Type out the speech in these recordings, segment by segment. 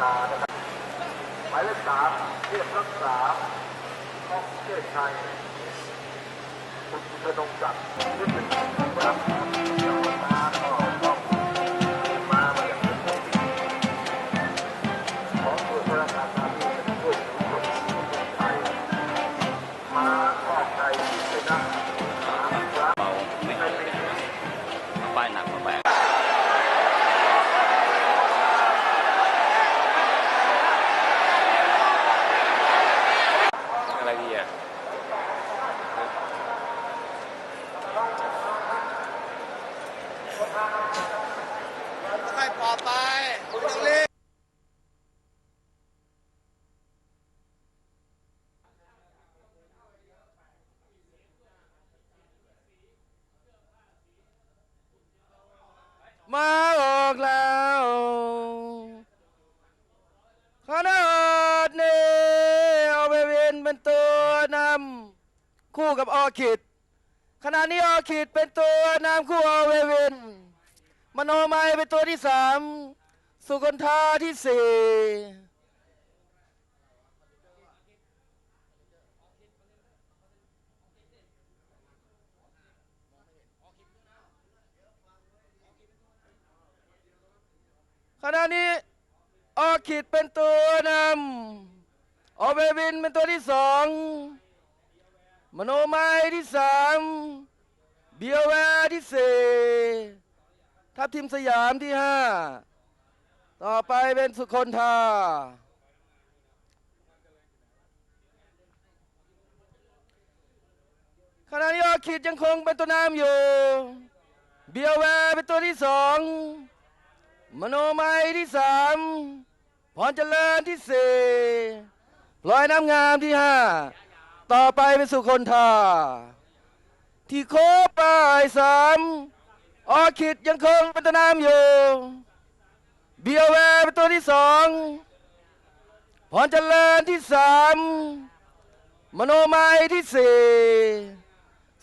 ชานะครับหมายเลขสามเทียบรักษาข้องเทศชัยคุณเธอนงจักดิ์ที่เป็นผู้รับ ให้ปลอไปคุณต้องรีบมาออกแล้วขนาดนี้เอาไปเวนเป็นตัวนำคู่กับออคิดขณะนี้ออคิดเป็นตัวนำคู่เอาเวเวน มโนไมยเป็นตัวที่สามสุกนทาที่สี่ขณะนี้ออคิดเป็นตัวนำออเววินเป็นตัวที่สองมโนไมยที่สามเบียวแวที่สี่ ทัพทีมสยามที่ห้าต่อไปเป็นสุคนทาขณะนี้อคิดยังคงเป็นตัวนำอยู่ เบียวแวร์เป็นตัวที่สองมโนไมยที่สามพรเจริญที่สี่พลอยน้ำงามที่ห้าต่อไปเป็นสุคนทาที่โคปลายสาม ออคิดยังคงเป็นตัวนำอยู่เบียแวร์เป็นตัวที่สองพรเจริญที่สามมโนไมยที่สี่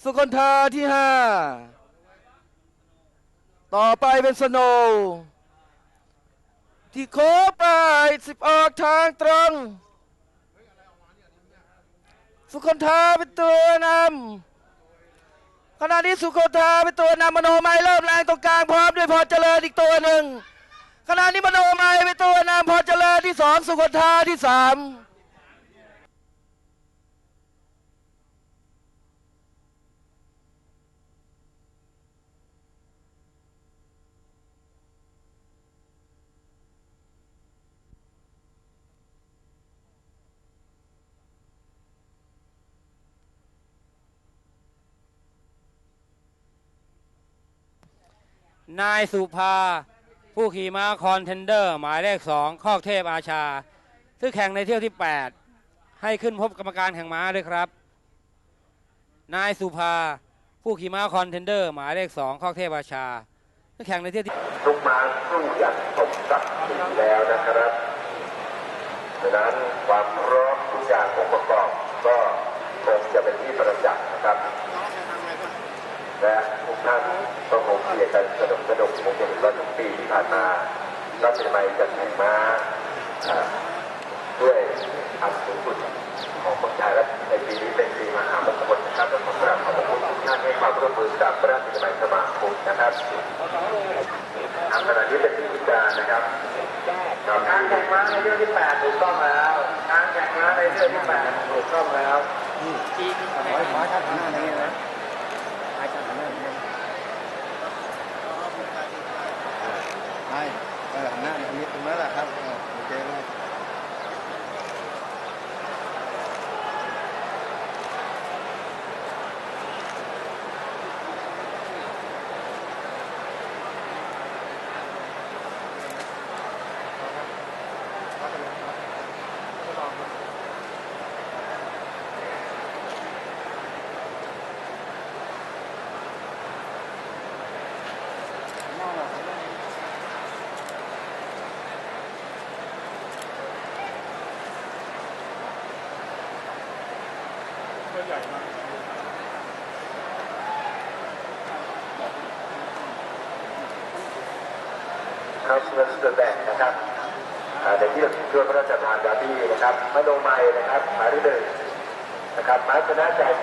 สุคนทาที่ห้าต่อไปเป็นสโนที่โคไปสิบออกทางตรง สุคนทาเป็นตัวนำ ขณะนี้สุคนทาเป็นตัวนำมโนไม้เริ่มแรงตรงกลางพร้อมด้วยพอเจริญอีกตัวหนึ่งขณะนี้มโนไม้เป็นตัวนำพอเจริญที่สองสุคนทาที่สาม นายสุภา ผู้ขี่ม้าคอนเทนเดอร์ หมายเลขสองคอกเทพอาชา ซึ่งแข่งในเที่ยวที่ 8 ให้ขึ้นพบกรรมการแข่งม้าด้วยครับ นายสุภา ผู้ขี่ม้าคอนเทนเดอร์ หมายเลขสองคอกเทพอาชา ซึ่งแข่งในเที่ยวที่ลงมาสู้อย่างสมศักดิ์ศรีแล้วนะครับดังนั้นความพร้อมทุกอย่างองค์ประกอบก็คงจะเป็นที่ประจักษ์นะครับ และทุกท่านก็คงเชียร์กันสนุกสนุกคงจะเห็นว่าทุกปีที่ผ่านมารัชมัยจะแข่งม้าด้วยอันสูงสุดของคนไทยและในปีนี้เป็นปีมหามงคลนะครับและขอกราบขอบคุณทุกท่านให้ความร่วมมือกับพระราชมัยสมาคมนะครับทางขณะนี้เป็นที่วิจารณ์นะครับการแข่งม้าในเรื่องที่แปดถูกต้องแล้วการแข่งม้าในเรื่องที่แปดถูกต้องแล้วไปเออ หันหน้าตรงนี้ตรงนั้นแหละครับโอเคไหม อเคเลยครับเสนอแบกนะครับอ่าในที่ช่วยพระราชทานดาบี้นะครับมาโนไมยนะครับหมายเลขหนึ่งนะครับม้าชนะจ่าย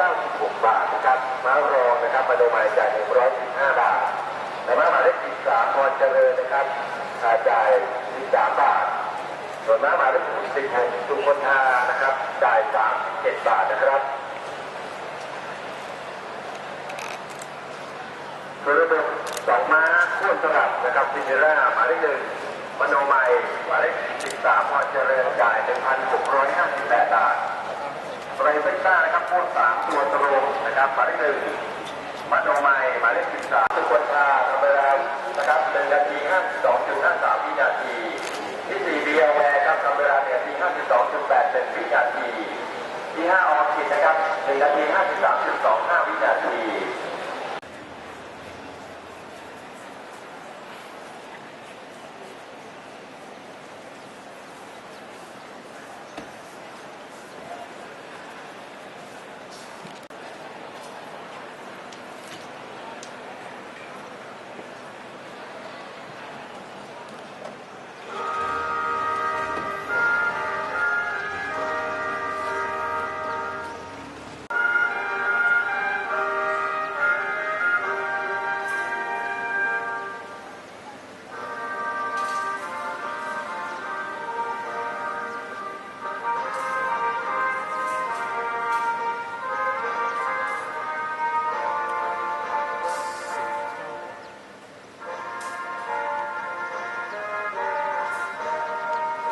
496 บาทนะครับม้ารองนะครับมาโนไมยจ่าย 115 บาทแต่ม้าหมายเลข13พรเจริญนะครับจ่าย 13 บาท ส่วนม้าหมายเลข16สุคนธานะครับ จ่าย 37 บาทนะครับคือระบบสองม้าคู่สลับนะครับซินเดอเรล่าหมายเลขหนึ่งมโนไมยหมายเลขสิบสามพรเจริญจ่ายหนึ่งพันหกร้อยห้าสิบาทไรเบต้านะครับคู่สามตัวตรงนะครับหมายเลขหนึ่งมโนไมยหมายเลขสิบสามทุกคนทาทำเวลานะครับหนึ่งนาทีห้าสิบสองจุดห้าสามวินาที ที่สี่เบียร์แวร์ครับทำเวลาหนึ่งนาทีห้าสิบสองจุดแปดหนึ่งวินาที ที่ห้าออคิดนะครับหนึ่งนาทีห้าสิบสามจุดสองห้าวินาที